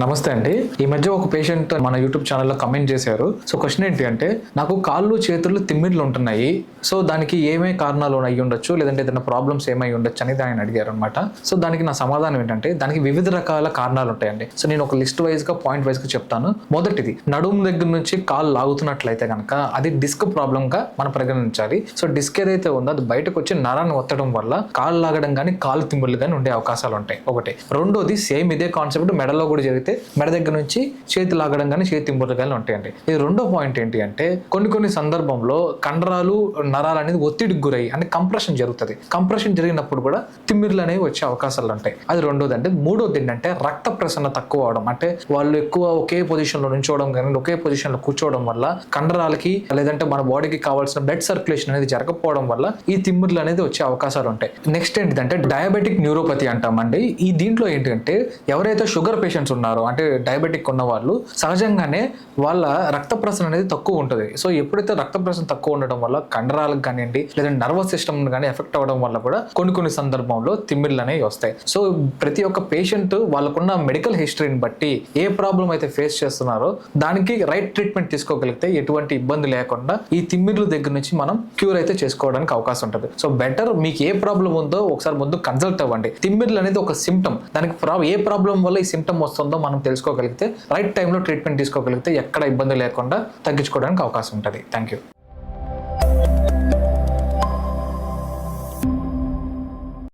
నమస్తే అండి. ఈ మధ్య ఒక పేషెంట్ మన యూట్యూబ్ ఛానల్లో కమెంట్ చేశారు. సో క్వశ్చన్ ఏంటి అంటే నాకు కాళ్ళు చేతులు తిమ్మిడ్లు ఉంటున్నాయి. సో దానికి ఏమే కారణాలు అయి ఉండొచ్చు? లేదంటే ఏదైనా ప్రాబ్లమ్స్ ఏమై ఉండొచ్చు అని ఆయన అడిగారు అనమాట సో దానికి నా సమాధానం ఏంటంటే దానికి వివిధ రకాల కారణాలు ఉంటాయండి. సో నేను ఒక లిస్ట్ వైజ్గా పాయింట్ వైజ్గా చెప్తాను. మొదటిది నడుము దగ్గర నుంచి కాళ్ళు లాగుతున్నట్లయితే కనుక అది డిస్క్ ప్రాబ్లం గా మనం పరిగణించాలి. సో డిస్క్ ఏదైతే ఉందో అది బయటకు వచ్చి నరాన్ని ఒత్తడం వల్ల కాళ్ళు లాగడం కానీ కాళ్ళు తిమ్ములు కానీ ఉండే అవకాశాలు ఉంటాయి. ఒకటి. రెండోది సేమ్ ఇదే కాన్సెప్ట్ మెడలో కూడా జరిగితే మెడ దగ్గర నుంచి చేతి లాగడం కానీ చేతి తిమ్ముళ్ళు కానీ ఉంటాయండి. ఇది రెండో పాయింట్ ఏంటి అంటే కొన్ని కొన్ని సందర్భంలో కండరాలు నరాలు అనేది ఒత్తిడికి గురై అంటే కంప్రెషన్ జరుగుతుంది. కంప్రెషన్ జరిగినప్పుడు కూడా తిమ్మిర్లు అనేవి వచ్చే అవకాశాలు ఉంటాయి. అది రెండోది అంటే మూడోది ఏంటంటే రక్త ప్రసరణ తక్కువ అవడం. అంటే వాళ్ళు ఎక్కువ ఒకే పొజిషన్లో నుంచోవడం కానీ ఒకే పొజిషన్లో కూర్చోవడం వల్ల కండరాలకి లేదంటే మన బాడీకి కావాల్సిన బ్లడ్ సర్క్యులేషన్ అనేది జరగకపోవడం వల్ల ఈ తిమ్మిర్లు అనేది వచ్చే అవకాశాలు ఉంటాయి. నెక్స్ట్ ఏంటిదంటే డయాబెటిక్ న్యూరోపతి అంటామండి. ఈ దీంట్లో ఏంటంటే ఎవరైతే షుగర్ పేషెంట్స్ ఉన్నారో అంటే డయాబెటిక్ ఉన్నవాళ్ళు సహజంగానే వాళ్ళ రక్త ప్రసరణ అనేది తక్కువ ఉంటుంది. సో ఎప్పుడైతే రక్త ప్రసరణ తక్కువ ఉండడం వల్ల కండరాలకు కానివ్వండి లేదంటే నర్వస్ సిస్టమ్ కానీ ఎఫెక్ట్ అవ్వడం వల్ల కూడా కొన్ని కొన్ని సందర్భంలో తిమ్మిళ్ళు అనేవి వస్తాయి. సో ప్రతి ఒక్క పేషెంట్ వాళ్ళకున్న మెడికల్ హిస్టరీని బట్టి ఏ ప్రాబ్లం అయితే ఫేస్ చేస్తున్నారో దానికి రైట్ ట్రీట్మెంట్ తీసుకోగలిగితే ఎటువంటి ఇబ్బంది లేకుండా ఈ తిమ్మిర్ల దగ్గర నుంచి మనం క్యూర్ అయితే చేసుకోవడానికి అవకాశం ఉంటుంది. సో బెటర్ మీకు ఏ ప్రాబ్లం ఉందో ఒకసారి ముందు కన్సల్ట్ అవ్వండి. తిమ్మిర్లు అనేది ఒక సిమ్టమ్ దానికి ఏ ప్రాబ్లం వల్ల ఈ సిమ్టమ్ వస్తుందో మనం తెలుసుకోగలిగితే రైట్ టైంలో ట్రీట్మెంట్ తీసుకోగలిగితే ఎక్కడ ఇబ్బంది లేకుండా తగ్గించుకోవడానికి అవకాశం ఉంటుంది. Thank you